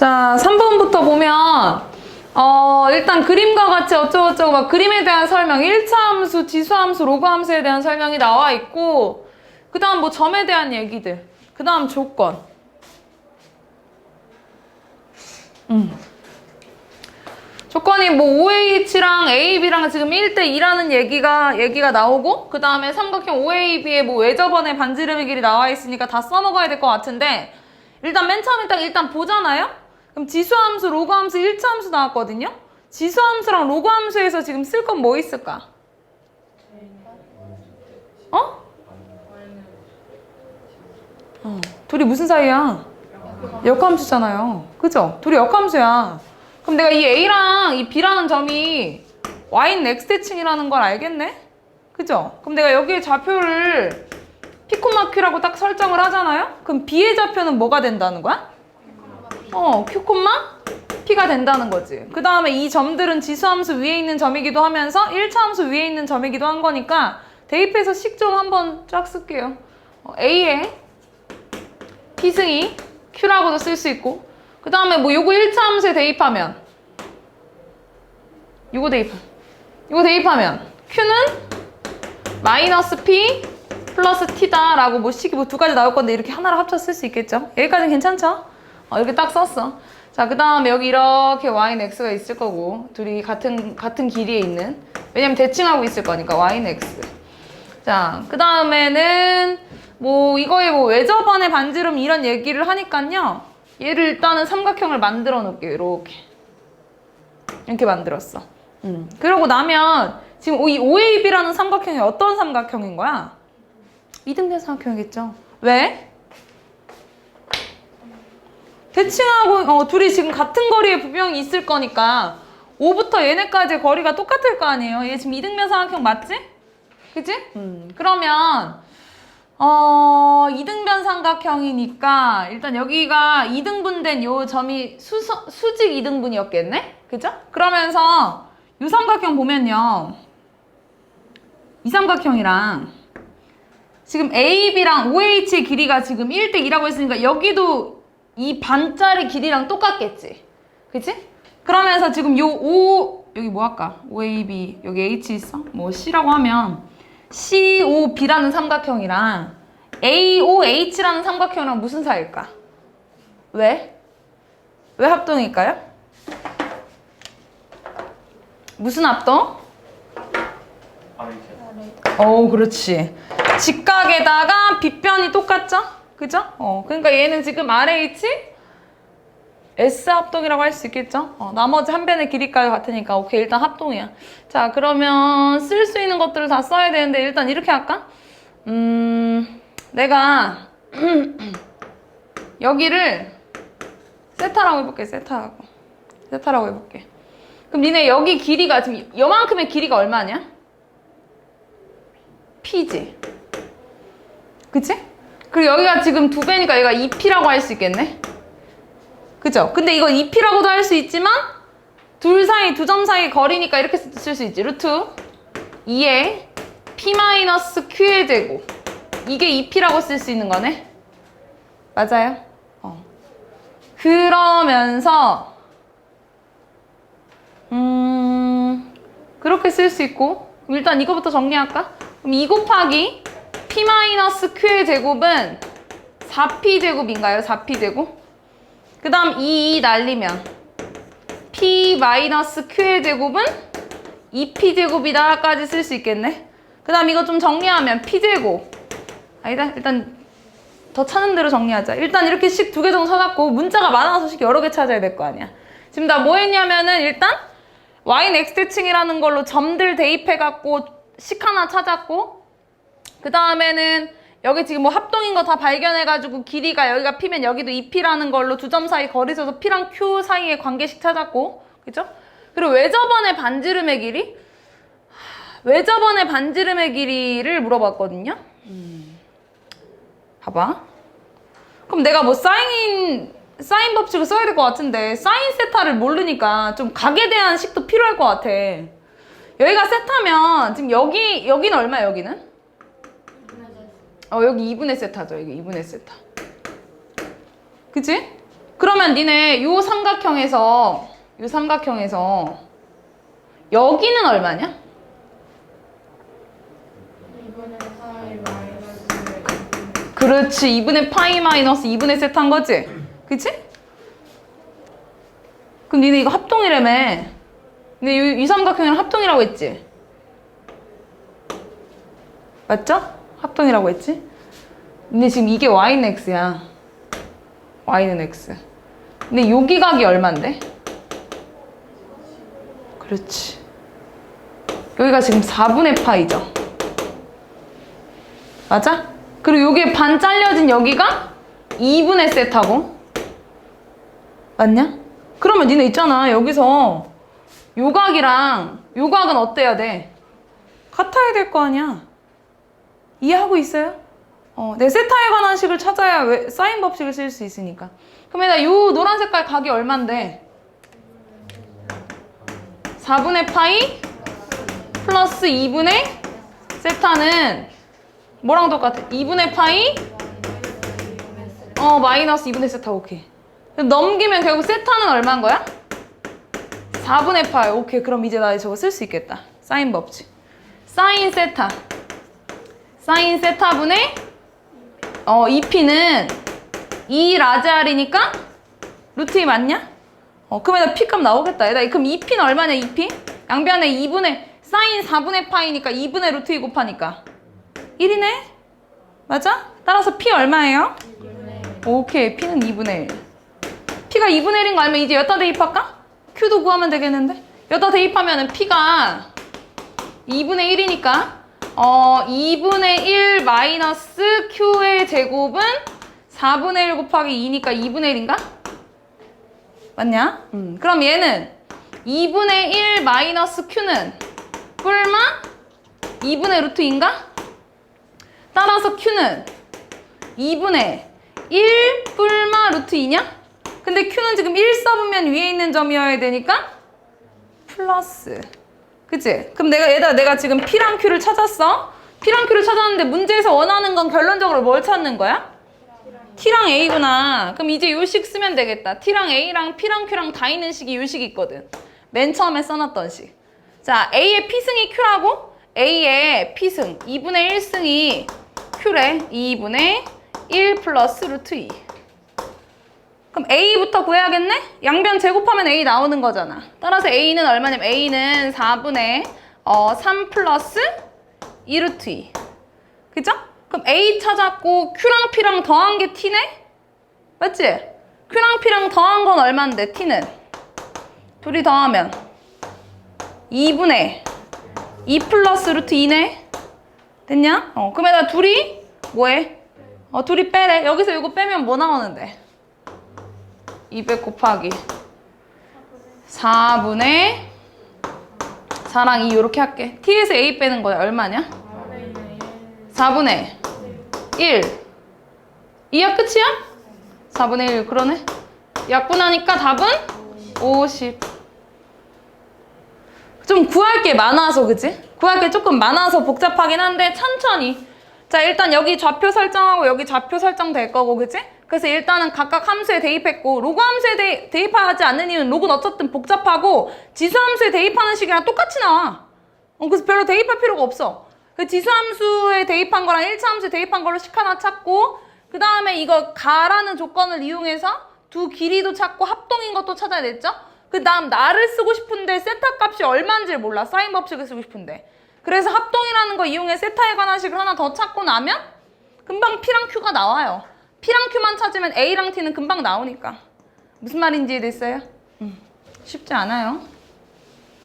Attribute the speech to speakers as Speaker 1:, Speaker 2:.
Speaker 1: 자, 3번부터 보면 어, 일단 그림과 같이 어쩌고저쩌고 막 그림에 대한 설명, 1차 함수, 지수 함수, 로그 함수에 대한 설명이 나와 있고 그 다음 뭐 점에 대한 얘기들, 그 다음 조건. 음. 조건이 뭐 OH랑 AB랑 지금 1대2라는 얘기가 얘기가 나오고 그 다음에 삼각형 OAB의 뭐 외접원의 반지름의 길이 나와 있으니까 다 써먹어야 될 것 같은데 일단 맨 처음에 딱 일단 보잖아요? 그럼 지수함수, 로그함수, 1차 함수 나왔거든요? 지수함수랑 로그함수에서 지금 쓸 건 뭐 있을까? 어? 어, 둘이 무슨 사이야? 역함수잖아요. 그죠? 둘이 역함수야. 그럼 내가 이 A랑 이 B라는 점이 Y는 X대칭이라는 걸 알겠네? 그죠? 그럼 내가 여기에 좌표를 P콤마 Q라고 딱 설정을 하잖아요? 그럼 B의 좌표는 뭐가 된다는 거야? 어, Q콤마 P가 된다는 거지. 그 다음에 이 점들은 지수함수 위에 있는 점이기도 하면서 1차 함수 위에 있는 점이기도 한 거니까 대입해서 식 좀 한번 쫙 쓸게요. 어, A에 P승이 Q라고도 쓸 수 있고 그 다음에 뭐 요거 1차 함수에 대입하면 요거 대입 요거 대입하면 Q는 마이너스 P 플러스 T다 라고 뭐 식이 뭐 두 가지 나올 건데 이렇게 하나로 합쳐 쓸 수 있겠죠? 여기까지는 괜찮죠? 어, 이렇게 딱 썼어. 자 그 다음에 여기 이렇게 Y는 X가 있을 거고 둘이 같은 같은 길이에 있는. 왜냐면 대칭하고 있을 거니까 Y는 X. 자 그 다음에는 뭐 이거에 뭐 외접원의 반지름 이런 얘기를 하니까요. 얘를 일단은 삼각형을 만들어 놓을게요 이렇게. 이렇게 만들었어. 음. 그러고 나면 지금 이 OAB라는 삼각형이 어떤 삼각형인 거야? 이등변 삼각형이겠죠. 왜? 대칭하고 어, 둘이 지금 같은 거리에 부병이 있을 거니까 5부터 얘네까지 거리가 똑같을 거 아니에요 얘 지금 이등변 삼각형 맞지? 그지? 음. 그러면 어, 이등변 삼각형이니까 일단 여기가 이등분된 요 점이 수, 수직 이등분이었겠네? 그죠? 그러면서 이 삼각형 보면요. 이 삼각형이랑 지금 AB랑 OH의 길이가 지금 1대 2라고 했으니까 여기도 이 반짜리 길이랑 똑같겠지? 그치? 그러면서 지금 요 O, 여기 뭐 할까? OAB, 여기 H 있어? 뭐 C라고 하면 COB라는 삼각형이랑 AOH라는 삼각형이랑 무슨 사이일까? 왜? 왜 합동일까요? 무슨 합동? 어, 그렇지. 직각에다가 빗변이 똑같죠? 그죠? 어, 그러니까 얘는 지금 RH S 합동이라고 할 수 있겠죠? 어, 나머지 한 변의 길이까지 같으니까 오케이 일단 합동이야. 자 그러면 쓸 수 있는 것들을 다 써야 되는데 일단 이렇게 할까? 음 내가 여기를 세타라고 해볼게 세타라고 세타라고 해볼게. 그럼 니네 여기 길이가 지금 요만큼의 길이가 얼마냐? P지. 그치? 그리고 여기가 지금 두 배니까 얘가 2P라고 할 수 있겠네? 그죠? 근데 이거 2P라고도 할 수 있지만 둘 사이, 두 점 사이 거리니까 이렇게 쓸 수 있지. 루트 2에 P-Q의 제곱. 이게 2P라고 쓸 수 있는 거네. 맞아요? 어. 그러면서 음 그렇게 쓸 수 있고 일단 이거부터 정리할까? 그럼 2 곱하기 P-Q의 제곱은 4P 제곱인가요? 4P 제곱? 그 다음 2, 2 날리면 P-Q의 제곱은 2P 제곱이다까지 쓸 수 있겠네. 그 다음 이거 좀 정리하면 P제곱. 아니다. 일단 더 찾는 대로 정리하자. 일단 이렇게 식 두 개 정도 찾았고 문자가 많아서 식 여러 개 찾아야 될 거 아니야. 지금 나 뭐 했냐면은 일단 Y는 X대칭이라는 걸로 점들 대입해갖고 식 하나 찾았고 그 다음에는 여기 지금 뭐 합동인 거 다 발견해가지고 길이가 여기가 P면 여기도 2P라는 걸로 두 점 사이 거리 세서 P랑 Q 사이의 관계식 찾았고 그죠? 그리고 외접원의 반지름의 길이 하, 외접원의 반지름의 길이를 물어봤거든요 음. 봐봐 그럼 내가 뭐 사인 사인 법칙을 써야 될 것 같은데 사인 세타를 모르니까 좀 각에 대한 식도 필요할 것 같아 여기가 세타면 지금 여기 여기는 얼마야 여기는? 어 여기 2분의 세타죠 여기 2분의 세타 그치? 그러면 니네 요 삼각형에서 요 삼각형에서 여기는 얼마냐? 그렇지 2분의 파이 마이너스 2분의 세트 한 거지? 그치? 그럼 니네 이거 합동이라며 근데 이, 이 삼각형이랑 합동이라고 했지? 맞죠? 합동이라고 했지? 근데 지금 이게 y는 x야 y는 x 근데 여기 각이 얼만데? 그렇지 여기가 지금 4분의 파이죠 맞아? 그리고 여기에 반 잘려진 여기가 2분의 세타고 맞냐? 그러면 니네 있잖아 여기서 요각이랑 요각은 어때야 돼? 같아야 될 거 아니야 이해하고 있어요? 어, 내 세타에 관한 식을 찾아야 왜 사인 법칙을 쓸 수 있으니까 그러면 요 노란 색깔 각이 얼만데? 4분의 파이 플러스 2분의 세타는 뭐랑 똑같아? 2분의 파이 어 마이너스 2분의 세타 오케이 넘기면 결국 세타는 얼마인 거야? 4분의 파이 오케이 그럼 이제 나 저거 쓸 수 있겠다 사인 법칙 사인 세타 사인 세타분의 어 2p는 2 라지 r이니까 루트 2 맞냐? 어 그러면 나 p값 나오겠다 얘들아 그럼 2p는 얼마냐 2p? 양변에 2분의 사인 4분의 파이니까 2분의 루트 2 곱하니까 1이네? 맞아? 따라서 p 얼마예요? 오케이 p는 2분의 1 p가 2분의 1인 거 알면 이제 여기다 대입할까? q도 구하면 되겠는데? 여기다 대입하면 p가 2분의 1이니까 어 2분의 1 마이너스 q의 제곱은 4분의 1 곱하기 2니까 2분의 1인가? 맞냐? 음, 그럼 얘는 2분의 1 마이너스 q는 뿔마 2분의 루트 2인가? 따라서 q는 2분의 1 뿔마 루트 2냐? 근데 q는 지금 1 써보면 위에 있는 점이어야 되니까 플러스 그치? 그럼 내가 얘들아 내가 지금 p랑 q를 찾았어? P랑 q를 찾았는데 문제에서 원하는 건 결론적으로 뭘 찾는 거야? t랑 a구나. 그럼 이제 요식 쓰면 되겠다. T랑 a랑 p랑 q랑 다 있는 식이 요 식이 있거든. 맨 처음에 써놨던 식 자 a의 p승이 q라고? A의 p승. 2분의 1승이 q래. 2분의 1 플러스 루트 2 그럼 A부터 구해야겠네? 양변 제곱하면 A 나오는 거잖아. 따라서 A는 얼마냐면 A는 4분의 어, 3 플러스 2루트 2. 그죠? 그럼 A 찾았고 Q랑 P랑 더한 게 T네? 맞지? Q랑 P랑 더한 건 얼만데 T는? 둘이 더하면 2분의 2 플러스 루트 2네? 됐냐? 어, 그러면 둘이 뭐해? 어, 둘이 빼래. 여기서 이거 빼면 뭐 나오는데? 200 곱하기 4분의 4랑 2 이렇게 할게. t에서 a 빼는 거야. 얼마냐? 4분의 1. 2야 끝이야? 4분의 1 그러네. 약분하니까 답은 50. 좀 구할 게 많아서 그지? 구할 게 조금 많아서 복잡하긴 한데 천천히. 자 일단 여기 좌표 설정하고 여기 좌표 설정 될 거고 그지? 그래서 일단은 각각 함수에 대입했고 로그 함수에 대, 대입하지 않는 이유는 로그는 어쨌든 복잡하고 지수 함수에 대입하는 식이랑 똑같이 나와. 어, 그래서 별로 대입할 필요가 없어. 그 지수 함수에 대입한 거랑 1차 함수에 대입한 걸로 식 하나 찾고 그 다음에 이거 가라는 조건을 이용해서 두 길이도 찾고 합동인 것도 찾아야 됐죠? 그 다음 나를 쓰고 싶은데 세타 값이 얼마인지 몰라. 사인 법칙을 쓰고 싶은데. 그래서 합동이라는 거 이용해 세타에 관한 식을 하나 더 찾고 나면 금방 P랑 Q가 나와요. P랑 Q만 찾으면 A랑 T는 금방 나오니까. 무슨 말인지 이해됐어요? 음, 쉽지 않아요.